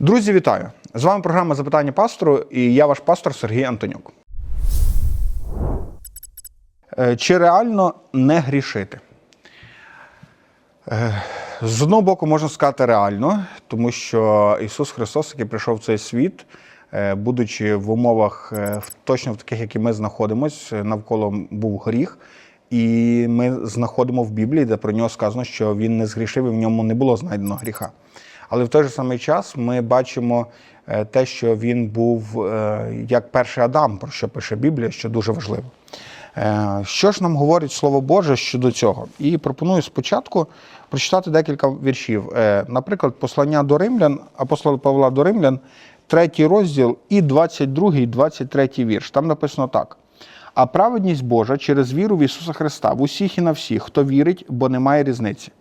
Друзі, вітаю! З вами програма Запитання пастору і я ваш пастор Сергій Антонюк. Е, Чи реально не грішити? Е, З одного боку, можна сказати реально, тому що Ісус Христос, який прийшов в цей світ, е, будучи в умовах точно в таких, які ми знаходимося, навколо був гріх. І ми знаходимо в Біблії, де про нього сказано, що він не згрішив і в ньому не було знайдено гріха. Але в той же самий час ми бачимо е, те, що він був е, як перший Адам, про що пише Біблія, що дуже важливо. Е, Що ж нам говорить Слово Боже щодо цього? І пропоную спочатку прочитати декілька віршів. Наприклад, послання до римлян, апостола Павла до римлян, третій розділ і 22, і 23 вірш. Там написано так. А праведність Божа через віру в Ісуса Христа в усіх і на всіх, хто вірить, бо немає різниці.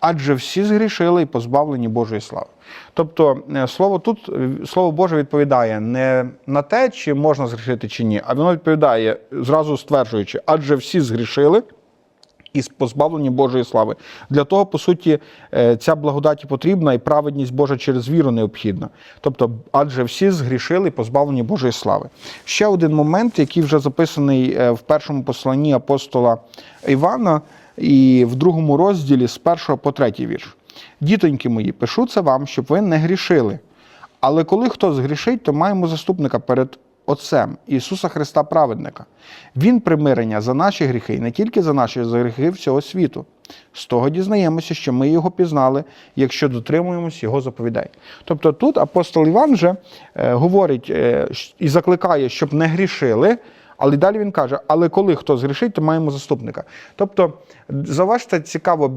Адже всі згрішили і позбавлені Божої слави. Тобто, е, слово тут, е, слово Боже відповідає не на те, чи можна згрішити чи ні, а воно відповідає зразу стверджуючи, адже всі згрішили і позбавлені Божої слави. Для того, по суті, е, ця благодать потрібна, і праведність Божа через віру необхідна. Тобто, адже всі згрішили і позбавлені Божої слави. Ще один момент, який вже записаний в першому посланні апостола Івана, і в другому розділі з першого по третій вірш. Дітоньки мої, пишу це вам, щоб ви не грішили. Але коли хто згрішить, то маємо заступника перед Отцем Ісуса Христа Праведника. Він примирення за наші гріхи, і не тільки за наші за гріхи всього світу. З того дізнаємося, що ми його пізнали, якщо дотримуємось його заповідей. Тобто тут апостол Іван вже е, говорить е, і закликає, щоб не грішили. Але далі він каже: але коли хто згрішить, то маємо заступника. Тобто, зауважте, цікаво,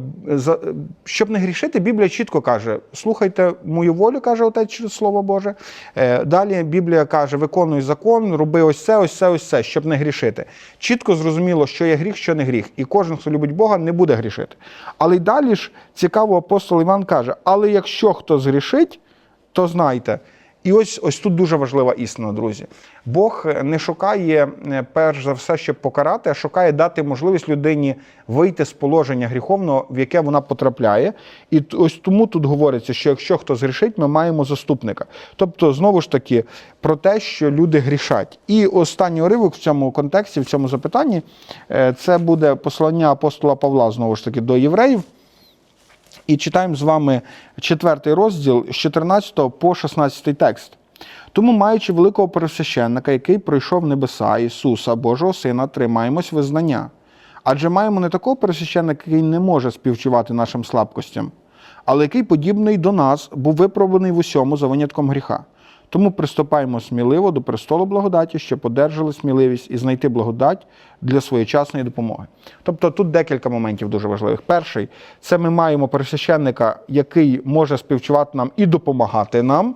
щоб не грішити, Біблія чітко каже: слухайте мою волю, каже Отець через Слово Боже. Е, Далі Біблія каже: виконуй закон, роби ось це, ось це, ось це, щоб не грішити. Чітко зрозуміло, що є гріх, що не гріх. І кожен, хто любить Бога, не буде грішити. Але й далі ж цікаво, апостол Іван каже: але якщо хто згрішить, то знайте. І ось ось тут дуже важлива істина, друзі. Бог не шукає е, перш за все, щоб покарати, а шукає дати можливість людині вийти з положення гріховного, в яке вона потрапляє. І ось тому тут говориться, що якщо хто згрішить, ми маємо заступника. Тобто, знову ж таки, про те, що люди грішать. І останній уривок в цьому контексті, в цьому запитанні, е, це буде послання апостола Павла, знову ж таки, до євреїв. І читаємо з вами четвертий розділ з 14 по 16 текст. Тому, маючи великого пересвященника, який пройшов небеса Ісуса, Божого Сина, тримаємось визнання. Адже маємо не такого пересвященника, який не може співчувати нашим слабкостям, але який, подібний до нас, був випробуваний в усьому за винятком гріха. Тому приступаємо сміливо до престолу благодаті, щоб одержали сміливість і знайти благодать для своєчасної допомоги. Тобто тут декілька моментів дуже важливих. Перший це ми маємо пересвященника, який може співчувати нам і допомагати нам.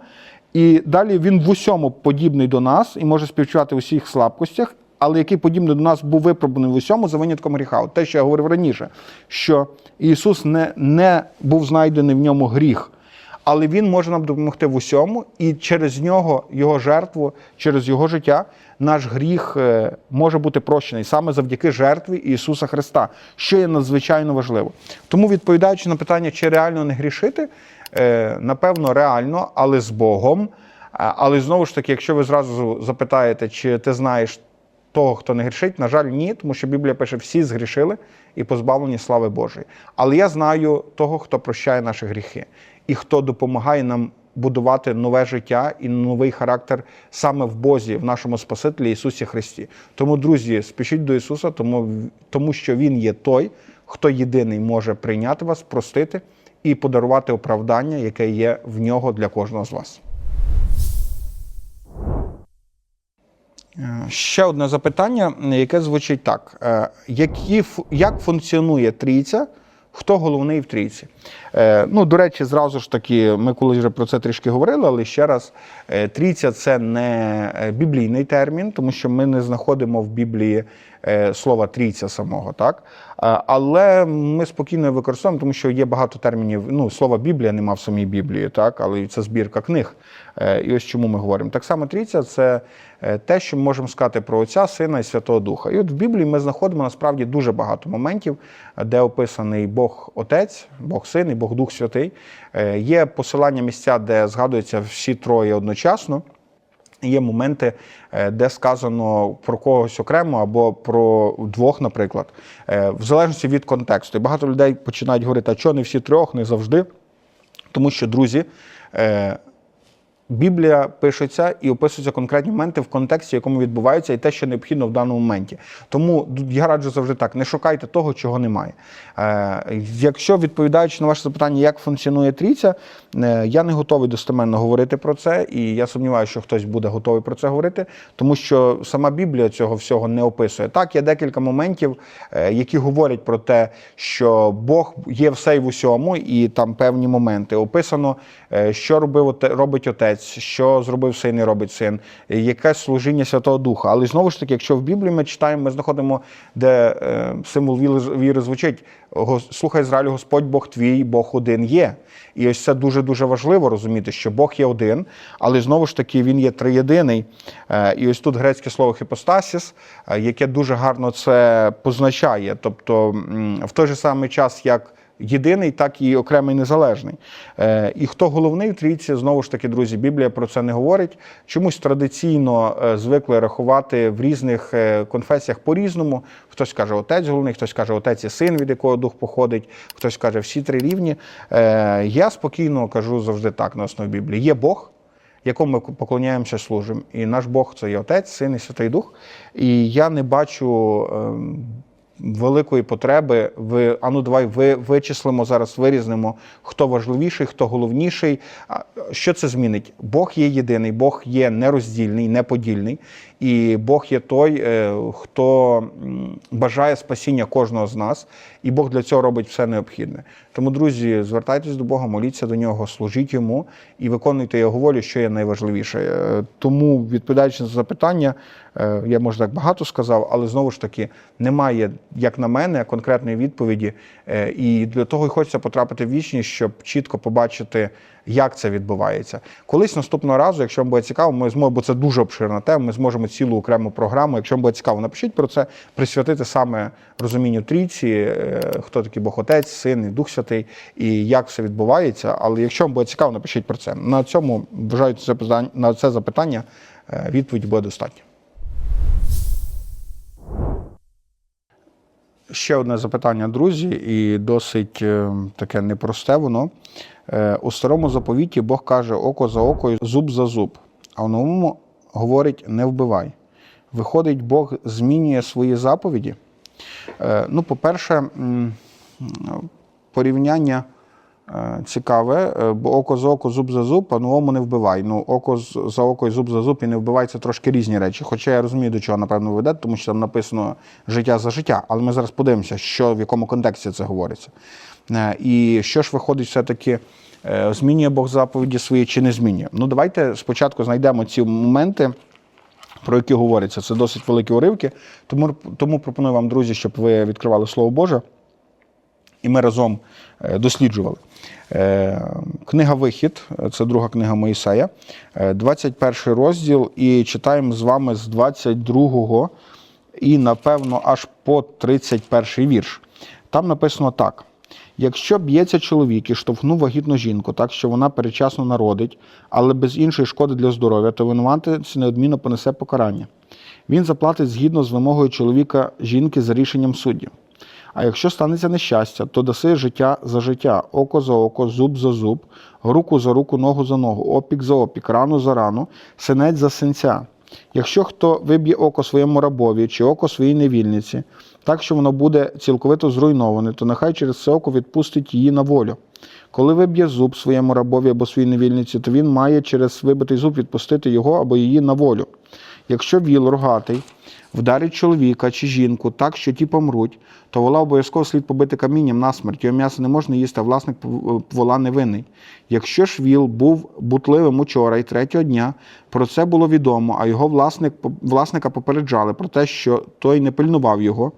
І далі він в усьому подібний до нас і може співчувати в усіх слабкостях, але який подібний до нас був випробуваний в усьому за винятком гріха. От те, що я говорив раніше, що Ісус не, не був знайдений в ньому гріх але він може нам допомогти в усьому, і через нього, його жертву, через його життя, наш гріх е, може бути прощений саме завдяки жертві Ісуса Христа, що є надзвичайно важливо. Тому, відповідаючи на питання, чи реально не грішити, е, напевно, реально, але з Богом. Але знову ж таки, якщо ви зразу запитаєте, чи ти знаєш того, хто не грішить, на жаль, ні, тому що Біблія пише, всі згрішили і позбавлені слави Божої. Але я знаю того, хто прощає наші гріхи, і хто допомагає нам будувати нове життя і новий характер саме в Бозі, в нашому Спасителі Ісусі Христі. Тому, друзі, спішіть до Ісуса, тому, тому що Він є той, хто єдиний може прийняти вас, простити і подарувати оправдання, яке є в нього для кожного з вас. Е, Ще одне запитання, яке звучить так: Е, Які, як функціонує трійця? Хто головний в трійці? Е, ну, до речі, зразу ж таки, ми колись вже про це трішки говорили, але ще раз, е, трійця це не е, біблійний термін, тому що ми не знаходимо в Біблії слова трійця самого, так? Е, Але ми спокійно використовуємо, тому що є багато термінів. Ну, слова Біблія нема в самій Біблії, так, але це збірка книг. Е, І ось чому ми говоримо. Так само трійця це е, те, що ми можемо сказати про Отця, Сина і Святого Духа. І от в Біблії ми знаходимо насправді дуже багато моментів, е, де описаний Бог Отець, Бог Син і Бог Дух Святий. Е, Є посилання місця, де згадуються всі троє одночасно. Є моменти, е, де сказано про когось окремо або про двох, наприклад, Е, в залежності від контексту. І багато людей починають говорити, а чого не всі трьох, не завжди. Тому що, друзі, е, Біблія пишеться і описуються конкретні моменти в контексті, в якому відбуваються, і те, що необхідно в даному моменті. Тому я раджу завжди так: не шукайте того, чого немає. Е, якщо відповідаючи на ваше запитання, як функціонує трійця, е, я не готовий достеменно говорити про це, і я сумніваюся, що хтось буде готовий про це говорити, тому що сама Біблія цього всього не описує. Так, є декілька моментів, е, які говорять про те, що Бог є все і в усьому, і там певні моменти описано, е, що робив робить отець, що зробив син і робить син, яке служіння Святого Духа. Але знову ж таки, якщо в Біблії ми читаємо, ми знаходимо, де е, символ віри- віри звучить: слухай Ізраїлю, Господь Бог твій, Бог один є. І ось це дуже дуже важливо розуміти, що Бог є один, але знову ж таки він є триєдиний. Е, І ось тут грецьке слово хіпостасіс, е, яке дуже гарно це позначає. Тобто в той же самий час, як єдиний, так і окремий незалежний. Е, І хто головний в трійці, знову ж таки, друзі, Біблія про це не говорить. Чомусь традиційно е, звикли рахувати в різних е, конфесіях по-різному. Хтось каже, отець головний, хтось каже, отець і син, від якого дух походить, хтось каже, всі три рівні. Е, Я спокійно кажу завжди так на основі Біблії. Є Бог. Якому ми поклоняємося, служимо. І наш Бог це є Отець, Син і Святий Дух. І я не бачу ем, великої потреби в ану, давай ви вичислимо зараз, вирізнемо, хто важливіший, хто головніший. Що це змінить? Бог є єдиний, Бог є нероздільний, неподільний, і Бог є той, е, хто бажає спасіння кожного з нас, і Бог для цього робить все необхідне. Тому, друзі, звертайтесь до Бога, моліться до нього, служіть йому і виконуйте його волю, що є найважливіше. Е, Тому, відповідаючи на запитання, е, я може так багато сказав, але знову ж таки немає, як на мене, конкретної відповіді. І для того і хочеться потрапити в вічність, щоб чітко побачити, як це відбувається. Колись наступного разу, якщо вам буде цікаво, ми зможемо, бо це дуже обширна тема, ми зможемо цілу окрему програму. Якщо вам буде цікаво, напишіть про це, присвятити саме розумінню трійці, е, хто такий Бог Отець, Син і Дух Святий, і як все відбувається. Але якщо вам буде цікаво, напишіть про це. На цьому вважаю це на це запитання. е, Відповідь буде достатньо. Ще одне запитання, друзі, і досить е, таке непросте воно. Е, У старому заповіті Бог каже око за око зуб за зуб, а в новому говорить не вбивай. Виходить, Бог змінює свої заповіді. Е, Ну, по-перше, порівняння е, цікаве, е, бо око за око, зуб за зуб, а новому не вбивай. Ну, око за око і зуб за зуб і не вбивай це трошки різні речі. Хоча я розумію, до чого, напевно, ви ведете, тому що там написано життя за життя. Але ми зараз подивимося, що, в якому контексті це говориться. Е, І що ж виходить, все-таки е, змінює Бог заповіді свої чи не змінює. Ну, давайте спочатку знайдемо ці моменти про які говориться. Це досить великі уривки. Тому, тому пропоную вам, друзі, щоб ви відкривали Слово Боже, і ми разом е, досліджували. Е, Книга Вихід, е, це друга книга Моїсея, е, 21 розділ, і читаємо з вами з 22 і, напевно, аж по 31 вірш. Там написано так. Якщо б'ється чоловік і штовхнув вагітну жінку, так що вона передчасно народить, але без іншої шкоди для здоров'я, то винуватець неодмінно понесе покарання. Він заплатить згідно з вимогою чоловіка жінки за рішенням суддів. А якщо станеться нещастя, то даси життя за життя, око за око, зуб за зуб, руку за руку, ногу за ногу, опік за опік, рану за рану, синець за синця. Якщо хто виб'є око своєму рабові чи око своїй невільниці, так що воно буде цілковито зруйноване, то нехай через це око відпустить її на волю. Коли виб'є зуб своєму рабові або своїй невільниці, то він має через вибитий зуб відпустити його або її на волю. Якщо віл рогатий вдарить чоловіка чи жінку так, що ті помруть, то вола обов'язково слід побити камінням на смерть. Його м'ясо не можна їсти, а власник пов- вола невинний. Якщо ж віл був бутливим учора і третього дня, про це було відомо, а його власник, власника попереджали про те, що той не пильнував його,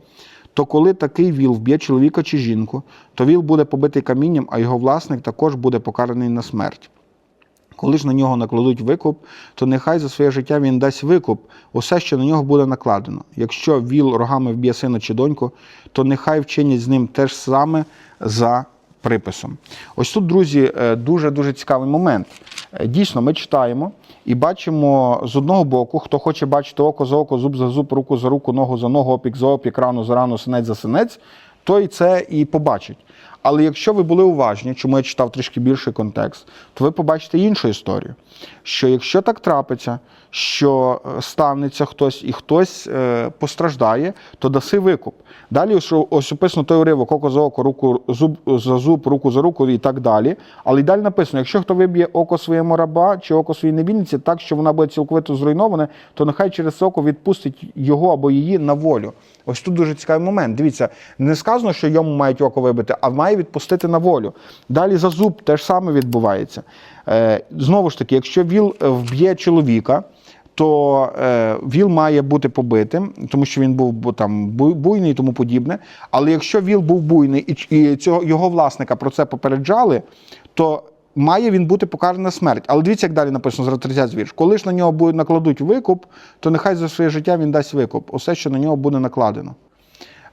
то коли такий віл вб'є чоловіка чи жінку, то віл буде побитий камінням, а його власник також буде покараний на смерть. Коли ж на нього накладуть викуп, то нехай за своє життя він дасть викуп, усе, що на нього буде накладено. Якщо віл рогами вб'є сина чи доньку, то нехай вчинять з ним те ж саме за приписом. Ось тут, друзі, дуже дуже цікавий момент. Е, Дійсно, ми читаємо і бачимо з одного боку, хто хоче бачити око за око, зуб за зуб, руку за руку, ногу за ногу, опік за опік, рану за рану, синець за синець, той це і побачить. Але якщо ви були уважні, чому я читав трішки більший контекст, то ви побачите іншу історію. Що якщо так трапиться, що е, станеться хтось і хтось е, постраждає, то даси викуп. Далі ось, описано той уривок, око за око, руку зуб за зуб, руку за руку і так далі. Але й далі написано: якщо хто виб'є око своєму раба чи око своїй невільниці, так що вона буде цілковито зруйнована, то нехай через око відпустить його або її на волю. Ось тут дуже цікавий момент. Дивіться, не сказано, що йому мають око вибити, а має відпустити на волю. Далі за зуб те ж саме відбувається. Е, знову ж таки, якщо віл е, вб'є чоловіка, то е, віл має бути побитим, тому що він був там буйний і тому подібне. Але якщо віл був буйний і, і цього його власника про це попереджали, то має він бути покараний на смерть. Але дивіться, як далі написано з 30 вірш. Коли ж на нього накладуть викуп, то нехай за своє життя він дасть викуп. Усе, що на нього буде накладено.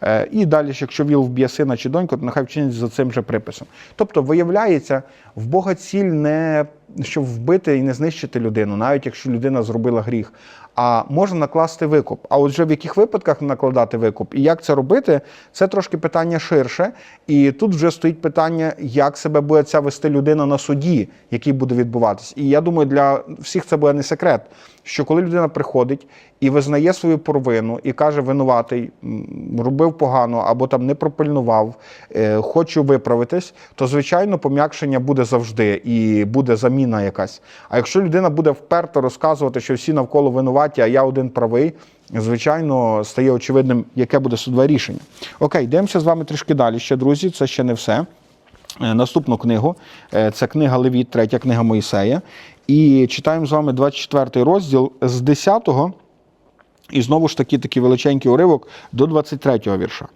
Е, І далі, якщо віл вб'є сина чи доньку, то нехай вчинять за цим же приписом. Тобто, виявляється, в Бога ціль не щоб вбити і не знищити людину, навіть якщо людина зробила гріх, а можна накласти викуп. А отже, в яких випадках накладати викуп і як це робити, це трошки питання ширше. І тут вже стоїть питання, як себе буде ця вести людина на суді, який буде відбуватись. І я думаю, для всіх це буде не секрет, що коли людина приходить і визнає свою провину і каже, винуватий, робив погано або там не пропильнував, е, хочу виправитись, то звичайно пом'якшення буде завжди і буде заміна якась. А якщо людина буде вперто розказувати, що всі навколо винуваті, а я один правий. Звичайно, стає очевидним, яке буде судове рішення. Окей, дивимося з вами трішки далі. Ще друзі, це ще не все. Е, Наступну книгу Е, це книга Левіт, третя книга Моїсея. І читаємо з вами 24 розділ з 10 го і знову ж таки такий величенький уривок до 23 го вірша.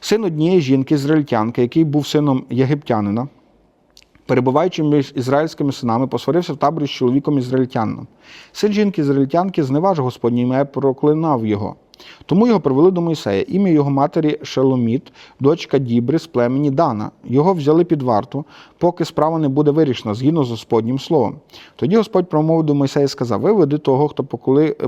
Син однієї жінки, ізраїльтянки, який був сином єгиптянина, перебуваючи між ізраїльськими синами, посварився в таборі з чоловіком ізраїльтянином. Син жінки ізраїльтянки зневажив Господнє ім'я проклинав його. Тому його привели до Мойсея. Ім'я його матері Шеломіт, дочка Дібри з племені Дана. Його взяли під варту, поки справа не буде вирішена згідно з Господнім словом. Тоді Господь промовив до Мойсея і сказав: Виведи того, хто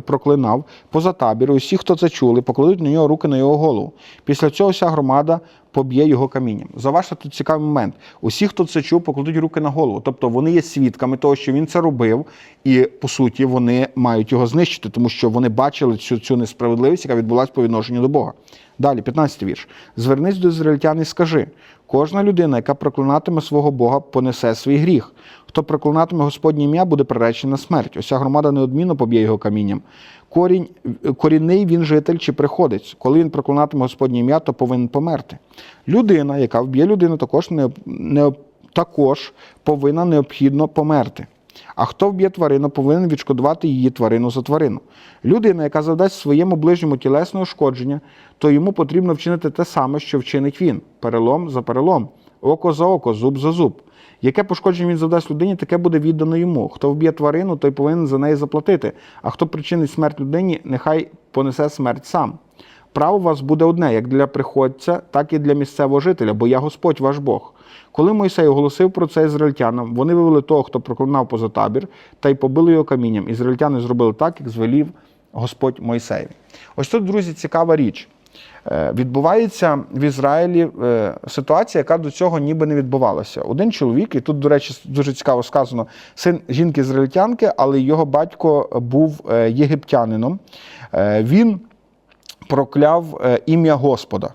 проклинав поза табір, усі, хто це чули, покладуть на нього руки на його голову. Після цього вся громада поб'є його камінням. Заважте тут цікавий момент. Усі, хто це чув, покладуть руки на голову. Тобто вони є свідками того, що він це робив, і по суті вони мають його знищити, тому що вони бачили цю, цю несправедливість, яка відбулася по відношенню до Бога. Далі, 15 вірш. Звернись до ізраїльтян і скажи: кожна людина, яка проклинатиме свого Бога, понесе свій гріх. Хто проклинатиме Господнє ім'я, буде приречений на смерть. Уся громада неодмінно поб'є його камінням. Корінь, корінний він житель чи приходець. Коли він проклинатиме Господнє ім'я, то повинен померти. Людина, яка вб'є людину, також не, не також повинна необхідно померти. А хто вб'є тварину, повинен відшкодувати її тварину за тварину. Людина, яка завдасть своєму ближньому тілесне ушкодження, то йому потрібно вчинити те саме, що вчинить він: перелом за перелом, око за око, зуб за зуб. Яке пошкодження він завдасть людині, таке буде віддано йому. Хто вб'є тварину, той повинен за неї заплатити. А хто причинить смерть людині, нехай понесе смерть сам. Право у вас буде одне, як для приходця, так і для місцевого жителя, бо я Господь ваш Бог. Коли Мойсей оголосив про це ізраїльтянам, вони вивели того, хто проклинав поза табір, та й побили його камінням. Ізраїльтяни зробили так, як звелів Господь Мойсеєві. Ось тут, друзі, цікава річ. Е, Відбувається в Ізраїлі е, ситуація, яка до цього ніби не відбувалася. Один чоловік, і тут, до речі, дуже цікаво сказано, син жінки ізраїльтянки, але його батько був е, єгиптянином. Він прокляв е, ім'я Господа,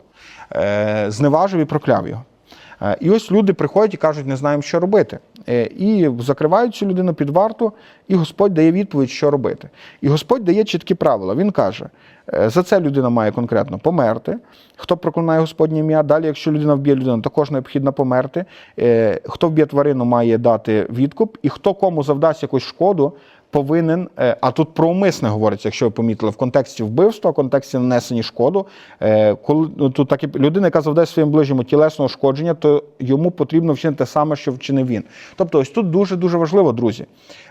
Е, зневажив і прокляв його. Е, І ось люди приходять і кажуть, не знаємо, що робити. і закривають цю людину під варту, і Господь дає відповідь, що робити. І Господь дає чіткі правила. Він каже: за це людина має конкретно померти. Хто проклинає Господнє ім'я, далі, якщо людина вб'є людину, також необхідно померти. Хто вб'є тварину, має дати відкуп, і хто кому завдасть якусь шкоду, повинен, е, а тут про умисне говориться, якщо ви помітили, в контексті вбивства, в контексті нанесення шкоду. Е, Коли ну, тут так і людина, яка завдає своїм ближньому тілесного ушкодження, то йому потрібно вчинити те саме, що вчинив він. Тобто, ось тут дуже дуже важливо, друзі.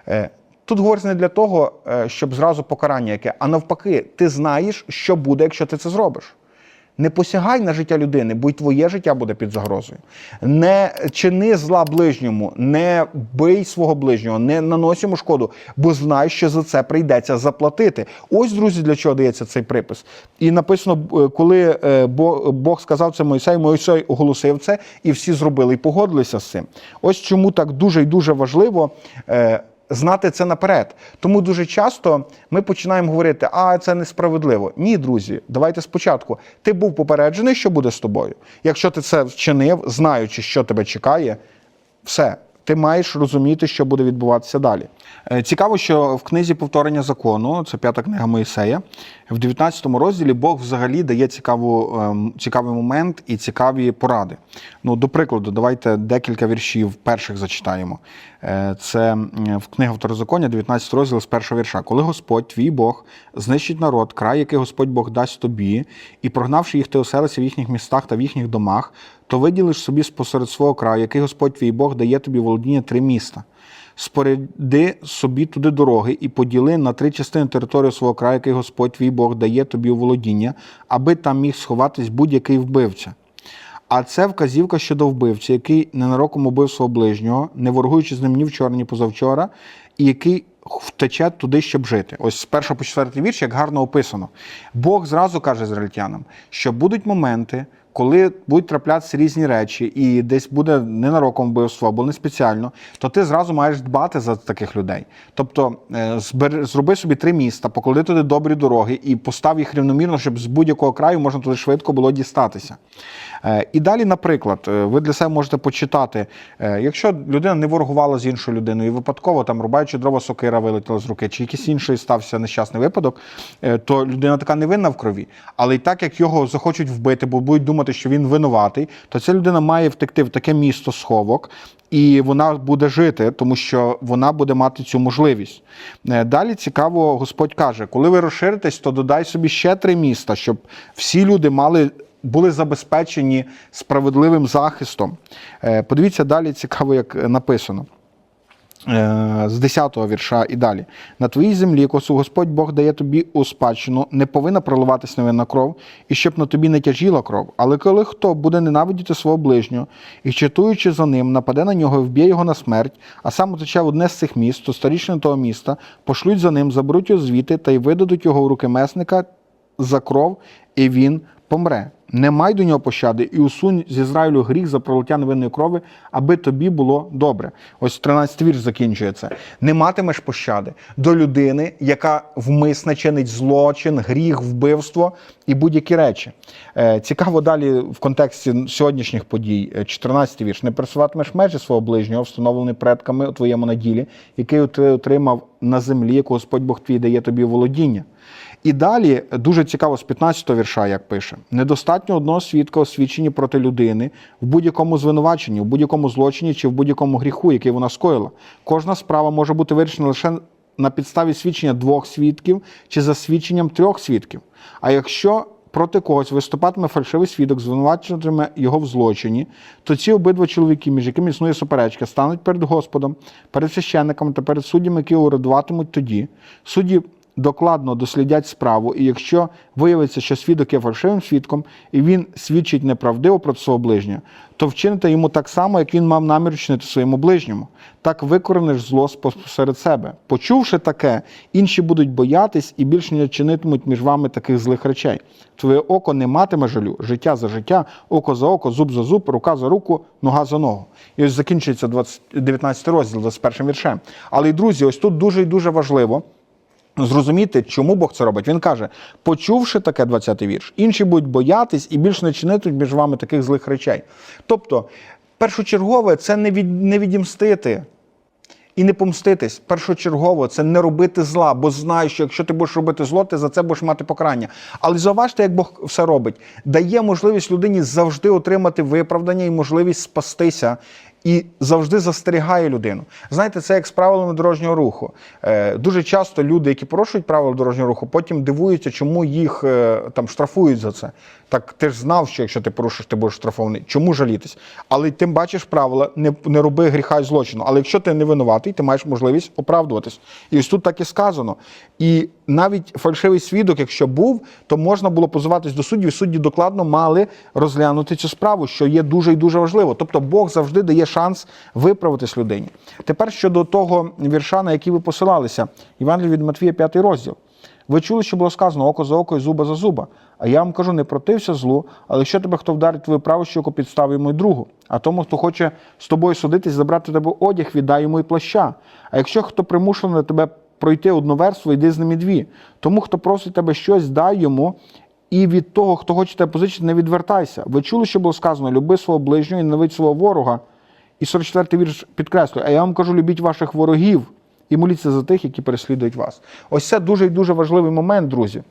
Е, Тут говориться не для того, щоб зразу покарання яке, а навпаки, ти знаєш, що буде, якщо ти це зробиш. Не посягай на життя людини, бо й твоє життя буде під загрозою. Не чини зла ближньому, не бий свого ближнього, не нанось йому шкоду, бо знай, що за це прийдеться заплатити. Ось, друзі, для чого дається цей припис. І написано, е, коли е, Бог сказав це Мойсей, Мойсей оголосив це, і всі зробили і погодилися з цим. Ось чому так дуже і дуже важливо. Знати це наперед. Тому дуже часто ми починаємо говорити, а це несправедливо. Ні, друзі, давайте спочатку. Ти був попереджений, що буде з тобою. Якщо ти це вчинив, знаючи, що тебе чекає, все. Ти маєш розуміти, що буде відбуватися далі. Е, Цікаво, що в книзі повторення закону, це п'ята книга Моїсея, в 19 розділі Бог взагалі дає цікаву, ем, цікавий момент і цікаві поради. Ну, до прикладу, давайте декілька віршів перших зачитаємо. Е, Це в книга Второзаконня, 19 розділ з першого вірша. Коли Господь, твій Бог, знищить народ, край, який Господь Бог дасть тобі, і прогнавши їх, ти оселися в їхніх містах та в їхніх домах, то виділиш собі спосеред свого краю, який Господь твій Бог дає тобі володіння три міста. Споряди собі туди дороги і поділи на три частини територію свого краю, який Господь твій Бог дає тобі у володіння, аби там міг сховатись будь-який вбивця. А це вказівка щодо вбивця, який ненароком убив свого ближнього, не ворогуючи з ним ні вчора, ні позавчора, і який втече туди, щоб жити. Ось з першого по четвертий вірш, як гарно описано. Бог зразу каже ізраїльтянам, що будуть моменти, коли будуть траплятися різні речі, і десь буде ненароком вбивство або не спеціально, то ти зразу маєш дбати за таких людей. Тобто е, зроби собі три міста, поклади туди добрі дороги і постав їх рівномірно, щоб з будь-якого краю можна туди швидко було дістатися. Е, І далі, наприклад, е, ви для себе можете почитати, е, якщо людина не ворогувала з іншою людиною, і випадково там рубаючи дрова сокира вилетіла з руки, чи якийсь інший стався нещасний випадок, то людина така невинна в крові. Але і так як його захочуть вбити, бо будуть думати, що він винуватий, то ця людина має втекти в таке місто сховок. І вона буде жити, тому що вона буде мати цю можливість. Далі цікаво, Господь каже: коли ви розширитесь, то додай собі ще три міста, щоб всі люди мали були забезпечені справедливим захистом. Е, Подивіться далі, цікаво, як написано. Е, З 10-го вірша і далі. На твоїй землі, яку Господь Бог дає тобі у спадщину, не повинна проливатись невинна кров, і щоб на тобі не тяжіла кров. Але коли хто буде ненавидіти свого ближнього і читуючи за ним, нападе на нього і вб'є його на смерть, а сам утече в одне з цих міст, то старішини того міста пошлють за ним, заберуть його звідти та й видадуть його в руки месника за кров, і він помре. Не май до нього пощади і усунь з Ізраїлю гріх за пролиття невинної крови, аби тобі було добре. Ось 13 вірш закінчує це. Не матимеш пощади до людини, яка вмисне чинить злочин, гріх, вбивство і будь-які речі. Е, Цікаво далі в контексті сьогоднішніх подій, е, 14 вірш. Не пересуватимеш межі свого ближнього, встановлений предками у твоєму наділі, який ти отримав на землі, яку Господь Бог твій дає тобі володіння. І далі дуже цікаво з 15 го вірша, як пише: недостатньо одного свідка освідчені проти людини в будь-якому звинуваченні, в будь-якому злочині чи в будь-якому гріху, який вона скоїла. Кожна справа може бути вирішена лише на підставі свідчення двох свідків чи за свідченням трьох свідків. А якщо проти когось виступатиме фальшивий свідок, звинувачуватиме його в злочині, то ці обидва чоловіки, між якими існує суперечка, стануть перед Господом, перед священниками та перед суддями, які урядуватимуть тоді. Судді докладно дослідять справу, і якщо виявиться, що свідок є фальшивим свідком, і він свідчить неправдиво проти свого ближнього, то вчините йому так само, як він мав намір чинити своєму ближньому. Так викорениш зло посеред себе. Почувши таке, інші будуть боятись і більше не чинитимуть між вами таких злих речей. Твоє око не матиме жалю, життя за життя, око за око, зуб за зуб, рука за руку, нога за ногу. І ось закінчується 20, 19 розділ 21 віршем. Але друзі, ось тут дуже і дуже важливо. Зрозуміти, чому Бог це робить. Він каже: почувши таке 20-й вірш, інші будуть боятись і більше не чинитимуть між вами таких злих речей. Тобто, першочергове це не від не відімстити І не помститись. Першочергово це не робити зла, бо знаєш, що якщо ти будеш робити зло, ти за це будеш мати покарання. Але зауважте, як Бог все робить. Дає можливість людині завжди отримати виправдання і можливість спастися. І завжди застерігає людину. Знаєте, це як з правилами дорожнього руху. Е, дуже часто люди, які порушують правила дорожнього руху, потім дивуються, чому їх е, там штрафують за це. Так ти ж знав, що якщо ти порушиш, ти будеш штрафований. Чому жалітись? Але ти бачиш правила, не, не роби гріха і злочину. Але якщо ти не винуватий, ти маєш можливість оправдуватись. І ось тут так і сказано. І навіть фальшивий свідок, якщо був, то можна було позиватись до суддів, і судді докладно мали розглянути цю справу, що є дуже і дуже важливо. Тобто Бог завжди дає шанс виправитись людині. Тепер щодо того вірша, на який ви посилалися, Івангелій від Матвія, 5 розділ. Ви чули, що було сказано око за око і зуба за зуба. А я вам кажу, не протився злу, але якщо тебе хто вдарить твою праву щоку, підстав йому й другу. А тому, хто хоче з тобою судитись, забрати тебе одяг, віддай йому й плаща. А якщо хто примушений тебе пройти одну верству, йди з ними дві. Тому, хто просить тебе щось, дай йому. І від того, хто хоче тебе позичити, не відвертайся. Ви чули, що було сказано: люби свого ближнього і ненавидь свого ворога. І 44-й вірш підкреслює, а я вам кажу, любіть ваших ворогів і моліться за тих, які переслідують вас. Ось це дуже і дуже важливий момент, друзі.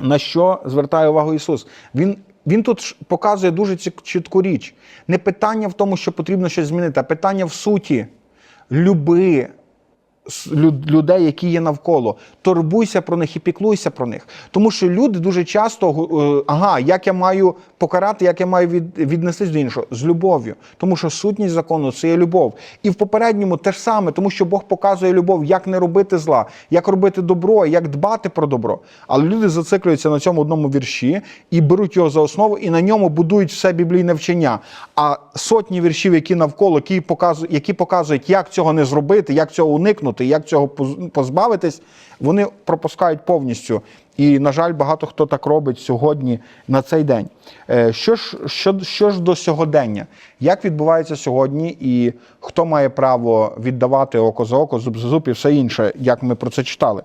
На що звертає увагу Ісус? Він, він тут показує дуже чітку річ. Не питання в тому, що потрібно щось змінити, а питання в суті. Люби людей, які є навколо. Турбуйся про них і піклуйся про них. Тому що люди дуже часто, е, ага, як я маю покарати, як я маю від, віднестись до іншого? З любов'ю. Тому що сутність закону це є любов. І в попередньому те ж саме, тому що Бог показує любов, як не робити зла, як робити добро, як дбати про добро. Але люди зациклюються на цьому одному вірші і беруть його за основу, і на ньому будують все біблійне вчення. А сотні віршів, які навколо, які показують, які показують, як цього не зробити, як цього уникнути, як цього позбавитись, вони пропускають повністю. І, на жаль, багато хто так робить сьогодні на цей день. Е, Що ж, що, що ж до сьогодення? Як відбувається сьогодні, і хто має право віддавати око за око, зуб за зуб і все інше, як ми про це читали?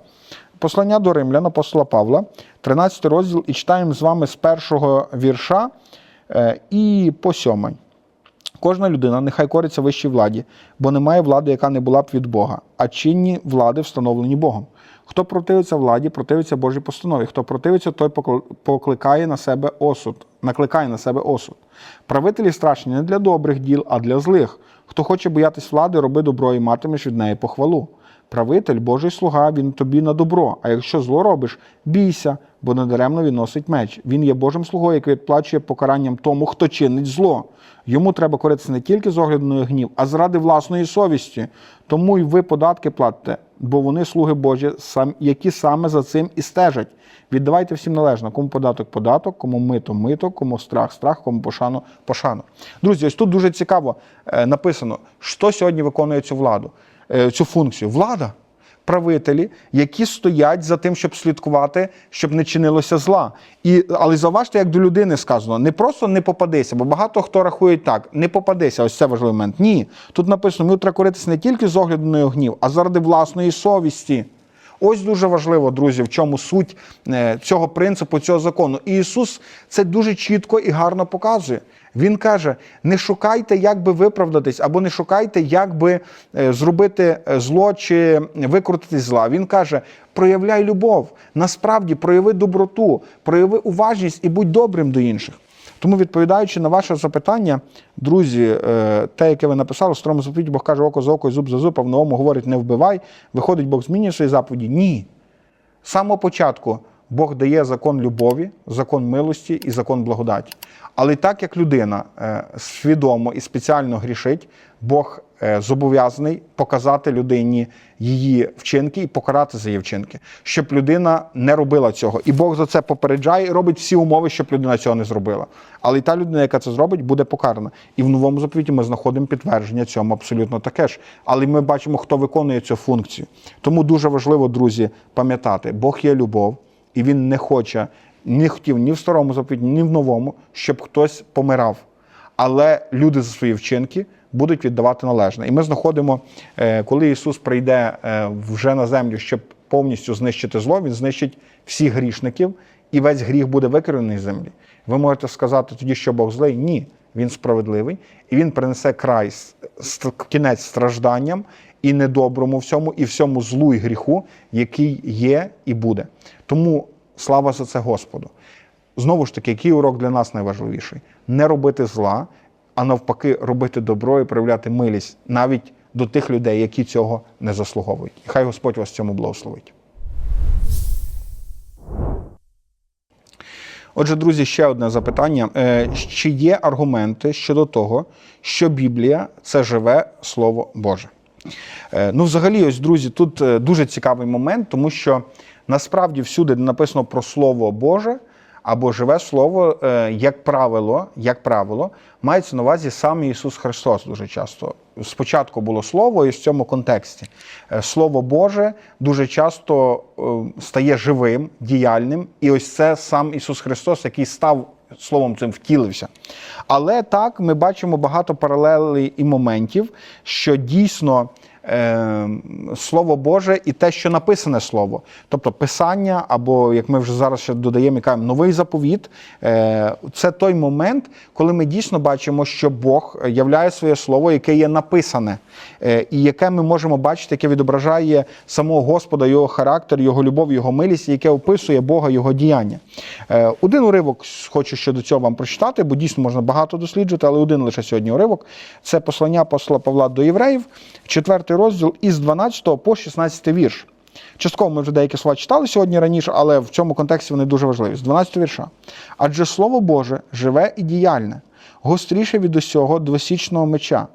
Послання до римлян, апостола Павла, 13 розділ, і читаємо з вами з першого вірша е, і по сьомий. Кожна людина нехай кориться вищій владі, бо немає влади, яка не була б від Бога, а чинні влади встановлені Богом. Хто противиться владі, противиться Божій постанові. Хто противиться, той покликає на себе осуд, накликає на себе осуд. Правителі страшні не для добрих діл, а для злих. Хто хоче боятись влади, роби добро і матимеш від неї похвалу. Правитель, Божий слуга, він тобі на добро. А якщо зло робиш, бійся, бо недаремно він носить меч. Він є Божим слугою, який відплачує покаранням тому, хто чинить зло. Йому треба коритися не тільки з огляду на гнів, а заради власної совісті. Тому й ви податки платите, бо вони слуги Божі, які саме за цим і стежать. Віддавайте всім належно, кому податок податок, кому мито мито, кому страх страх, кому пошану пошану. Друзі, ось тут дуже цікаво е, написано, що сьогодні виконує цю владу, цю функцію. Влада правителі, які стоять за тим, щоб слідкувати, щоб не чинилося зла. І, але зауважте, як до людини сказано, не просто не попадися, бо багато хто рахує так, не попадися, ось це важливий момент. Ні. Тут написано, ми треба коритися не тільки з огляду на його гнів, а заради власної совісті. Ось дуже важливо, друзі, в чому суть е, цього принципу, цього закону. І Ісус це дуже чітко і гарно показує. Він каже: не шукайте, як би виправдатись, або не шукайте, як би е, зробити е, зло чи викрутитись зла. Він каже: проявляй любов, насправді прояви доброту, прояви уважність і будь добрим до інших. Тому, відповідаючи на ваше запитання, друзі, е, те, яке ви написали, в старому заповіті Бог каже око за око і зуб за зуб, а в новому говорить не вбивай. Виходить, Бог змінює свої заповіді? Ні. З самого початку Бог дає закон любові, закон милості і закон благодаті. Але так як людина е, свідомо і спеціально грішить, Бог зобов'язаний показати людині її вчинки і покарати за її вчинки, щоб людина не робила цього. І Бог за це попереджає і робить всі умови, щоб людина цього не зробила. Але і та людина, яка це зробить, буде покарана. І в новому заповіті ми знаходимо підтвердження цьому абсолютно таке ж. Але ми бачимо, хто виконує цю функцію. Тому дуже важливо, друзі, пам'ятати, Бог є любов, і він не хоче, не хотів ні в старому заповіті, ні в новому, щоб хтось помирав. Але люди за свої вчинки будуть віддавати належне. І ми знаходимо, е, коли Ісус прийде е, вже на землю, щоб повністю знищити зло, Він знищить всіх грішників, і весь гріх буде викорений з землі. Ви можете сказати тоді, що Бог злий? Ні. Він справедливий, і він принесе край, кінець стражданням і недоброму всьому, і всьому злу і гріху, який є і буде. Тому слава за це Господу. Знову ж таки, який урок для нас найважливіший? Не робити зла, а навпаки, робити добро і проявляти милість навіть до тих людей, які цього не заслуговують. Хай Господь вас цьому благословить. Отже, друзі, ще одне запитання. Е, Чи є аргументи щодо того, що Біблія це живе Слово Боже? Е, Ну, взагалі, ось, друзі, тут е, дуже цікавий момент, тому що насправді всюди, написано про Слово Боже або живе Слово, е, як правило, як правило, мається на увазі сам Ісус Христос дуже часто. Спочатку було Слово, і в цьому контексті. Е, Слово Боже дуже часто е, стає живим, діяльним, і ось це сам Ісус Христос, який став словом цим втілився. Але так ми бачимо багато паралелей і моментів, що дійсно е, Слово Боже і те, що написане Слово, тобто Писання, або як ми вже зараз ще додаємо, і кажемо, новий заповіт, е, це той момент, коли ми дійсно бачимо, що Бог являє своє слово, яке є написане, е, і яке ми можемо бачити, яке відображає самого Господа, його характер, його любов, його милість, яке описує Бога, його діяння. Е, Один уривок хочу щодо цього вам прочитати, бо дійсно можна багато досліджувати, але один лише сьогодні уривок. Це послання апостола Павла до євреїв, четвертий розділ із 12 по 16 вірш. Частково ми вже деякі слова читали сьогодні раніше, але в цьому контексті вони дуже важливі. З 12 вірша. Адже Слово Боже живе і діяльне, гостріше від усього двосічного меча.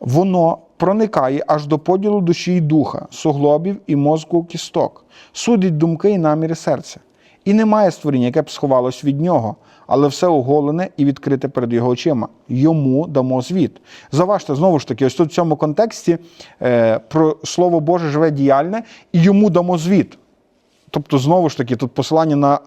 Воно проникає аж до поділу душі й духа, суглобів і мозку кісток, судить думки і наміри серця. І немає створіння, яке б сховалось від нього, але все оголене і відкрите перед його очима. Йому дамо звіт. Заважте, знову ж таки, ось тут в цьому контексті е, про Слово Боже живе діяльне, і йому дамо звіт. Тобто, знову ж таки, тут посилання на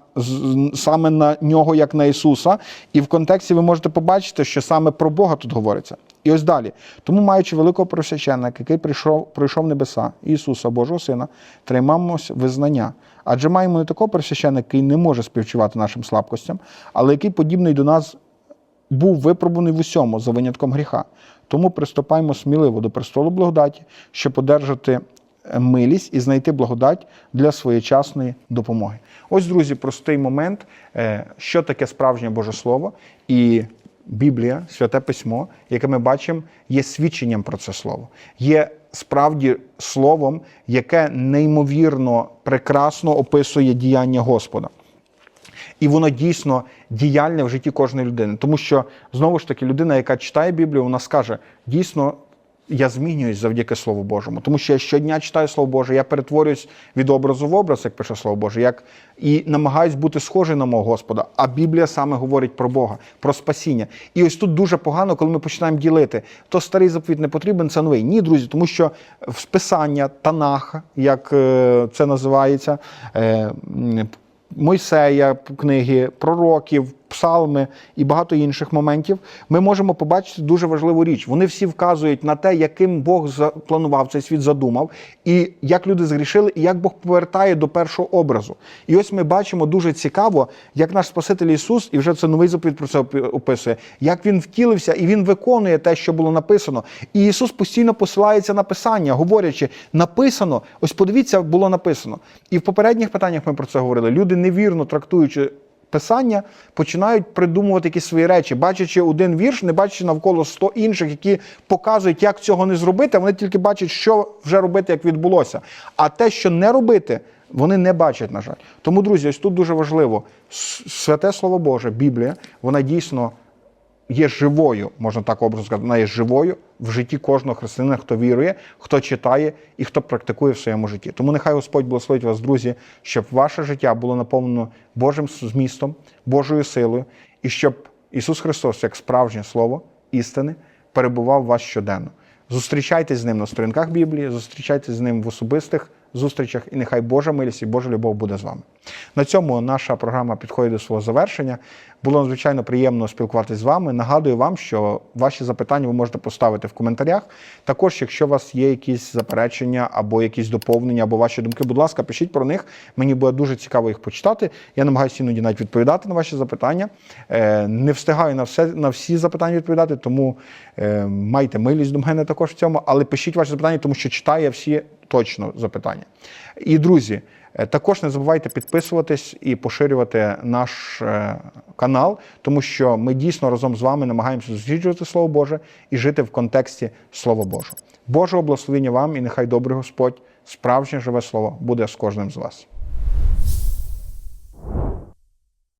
саме на нього, як на Ісуса, і в контексті ви можете побачити, що саме про Бога тут говориться. І ось далі. Тому, маючи великого просвященника, який прийшов, пройшов небеса, Ісуса, Божого Сина, тримаємось визнання. Адже маємо не такого просвященника, який не може співчувати нашим слабкостям, але який подібний до нас був випробуваний в усьому за винятком гріха. Тому приступаємо сміливо до престолу благодаті, щоб одержати милість і знайти благодать для своєчасної допомоги. Ось, друзі, простий момент, е, що таке справжнє Боже Слово і Біблія, святе письмо, яке ми бачимо, є свідченням про це слово. Є справді словом, яке неймовірно прекрасно описує діяння Господа. І воно дійсно діяльне в житті кожної людини. Тому що знову ж таки людина, яка читає Біблію, вона скаже: дійсно, я змінююсь завдяки Слову Божому. Тому що я щодня читаю Слово Боже, я перетворююсь від образу в образ, як пише Слово Боже, як і намагаюсь бути схожий на мого Господа. А Біблія саме говорить про Бога, про спасіння. І ось тут дуже погано, коли ми починаємо ділити, то старий заповіт не потрібен, це новий. Ні, друзі, тому що в Списання, Танах, як е, це називається, е, Мойсея, книги, пророків, псалми і багато інших моментів, ми можемо побачити дуже важливу річ. Вони всі вказують на те, яким Бог запланував цей світ, задумав, і як люди згрішили, і як Бог повертає до першого образу. І ось ми бачимо дуже цікаво, як наш Спаситель Ісус, і вже це новий заповідь про це описує, як він втілився і він виконує те, що було написано. І Ісус постійно посилається на Писання, говорячи, написано, ось подивіться, було написано. І в попередніх питаннях ми про це говорили. Люди невірно трактуючи. Писання починають придумувати якісь свої речі, бачачи один вірш, не бачачи навколо 100 інших, які показують, як цього не зробити. Вони тільки бачать, що вже робити, як відбулося. А те, що не робити, вони не бачать, на жаль. Тому, друзі, ось тут дуже важливо. Святе Слово Боже, Біблія, вона дійсно є живою, можна так образно сказати, вона є живою в житті кожного християнина, хто вірує, хто читає і хто практикує в своєму житті. Тому нехай Господь благословить вас, друзі, щоб ваше життя було наповнено Божим змістом, Божою силою, і щоб Ісус Христос, як справжнє Слово істини, перебував в вас щоденно. Зустрічайтесь з ним на сторінках Біблії, зустрічайтесь з ним в особистих зустрічах, і нехай Божа милість і Божа любов буде з вами. На цьому наша програма підходить до свого завершення. Було надзвичайно приємно спілкуватися з вами. Нагадую вам, що ваші запитання ви можете поставити в коментарях. Також, якщо у вас є якісь заперечення або якісь доповнення, або ваші думки, будь ласка, пишіть про них. Мені буде дуже цікаво їх почитати. Я намагаюся іноді навіть відповідати на ваші запитання. Е, Не встигаю на все на всі запитання відповідати, тому е, майте милість до мене також в цьому, але пишіть ваші запитання, тому що читаю я всі точно запитання. І друзі. Е, Також не забувайте підписуватись і поширювати наш е, канал, тому що ми дійсно разом з вами намагаємося досліджувати Слово Боже і жити в контексті Слова Божого. Божого благословення вам і нехай добрий Господь, справжнє живе слово буде з кожним з вас.